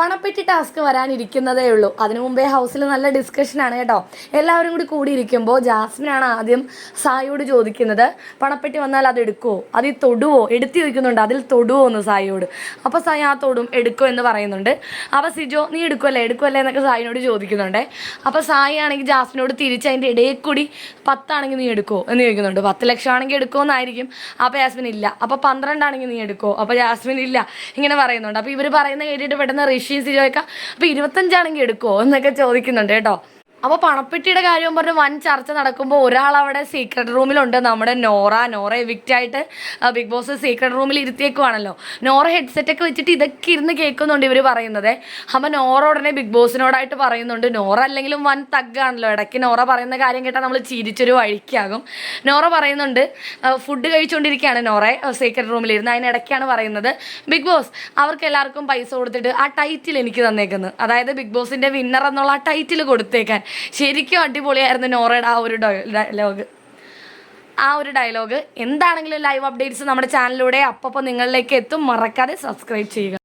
പണപ്പെട്ടി task വരാനിരിക്കുന്നതേ ഉള്ളൂ. അതിനു മുമ്പേ ഹൗസിൽ നല്ല ഡിസ്കഷനാണ് കേട്ടോ. എല്ലാവരും കൂടി കൂടിയിരിക്കുമ്പോൾ ജാസ്മിനാണ് ആദ്യം സായിയോട് ചോദിക്കുന്നത് പണപ്പെട്ടി വന്നാൽ അത് എടുക്കുമോ അതിൽ തൊടുവോ? എടുത്തു ചോദിക്കുന്നുണ്ട് അതിൽ തൊടുവോ? എന്ന് സായിയോട്. അപ്പോൾ സായി ആ തൊടും എടുക്കുമോ എന്ന് പറയുന്നുണ്ട്. അപ്പോൾ സിജോ നീ എടുക്കുമല്ലേ എടുക്കുമല്ലേ എന്നൊക്കെ സായിനോട് ചോദിക്കുന്നുണ്ട്. അപ്പോൾ സായി ആണെങ്കിൽ ജാസ്മിനോട് തിരിച്ച് അതിന്റെ ഇടയിൽ കൂടി പത്താണെങ്കിൽ നീ എടുക്കോ? എന്ന് ചോദിക്കുന്നുണ്ട്. പത്ത് ലക്ഷം ആണെങ്കിൽ എടുക്കുമോ എന്നായിരിക്കും. അപ്പോൾ ജാസ്മിൻ ഇല്ല. അപ്പോൾ പന്ത്രണ്ടാണെങ്കിൽ നീ എടുക്കോ? അപ്പോൾ ജാസ്മിൻ ഇല്ല. ഇങ്ങനെ പറയുന്നുണ്ട്. അപ്പോൾ ഇവർ പറയുന്ന കേട്ടിട്ട് പെട്ടെന്ന് ഋഷിയും ചോദിക്കാം അപ്പോൾ ഇരുപത്തഞ്ചാണെങ്കിൽ എടുക്കുമോ എന്നൊക്കെ ചോദിക്കുന്നുണ്ട് കേട്ടോ. അപ്പോൾ പണപ്പെട്ടിയുടെ കാര്യം പറഞ്ഞ് വൻ ചർച്ച നടക്കുമ്പോൾ ഒരാൾ അവിടെ സീക്രട്ട് റൂമിലുണ്ട് നമ്മുടെ നോറ. നോറ എവിക്റ്റ് ആയിട്ട് ബിഗ് ബോസ് സീക്രട്ട് റൂമിൽ ഇരുത്തിയേക്കുവാണല്ലോ. നോറ ഹെഡ്സെറ്റ് ഒക്കെ വെച്ചിട്ട് ഇതൊക്കെ ഇരുന്ന് കേൾക്കുന്നുണ്ട് ഇവർ പറയുന്നത്. അപ്പോൾ നോറ ഉടനെ ബിഗ് ബോസിനോടായിട്ട് പറയുന്നുണ്ട്. നോറ അല്ലെങ്കിലും വൻ തഗ്ഗാണല്ലോ. ഇടയ്ക്ക് നോറ പറയുന്ന കാര്യം കേട്ടാൽ നമ്മൾ ചിരിച്ചൊരു വഴിക്കാകും. നോറ പറയുന്നുണ്ട് ഫുഡ് കഴിച്ചുകൊണ്ടിരിക്കുകയാണ് നോറ സീക്രട്ട് റൂമിൽ റൂമിലിരുന്ന് അതിനിടയ്ക്കാണ് പറയുന്നത് ബിഗ് ബോസ് അവർക്ക് എല്ലാവർക്കും പൈസ കൊടുത്തിട്ട് ആ ടൈറ്റിൽ എനിക്ക് തന്നേക്കുന്നത് അതായത് ബിഗ് ബോസിന്റെ വിന്നർ എന്നുള്ള ആ ടൈറ്റിൽ കൊടുത്തേക്കാൻ. ശരിക്കും അടിപൊളിയായിരുന്നു നോറയുടെ ആ ഒരു ഡയലോഗ് ആ ഒരു ഡയലോഗ് എന്താണെങ്കിലും ലൈവ് അപ്ഡേറ്റ്സ് നമ്മുടെ ചാനലിലൂടെ അപ്പോൾ നിങ്ങളിലേക്ക് എത്തും. മറക്കാതെ സബ്സ്ക്രൈബ് ചെയ്യുക.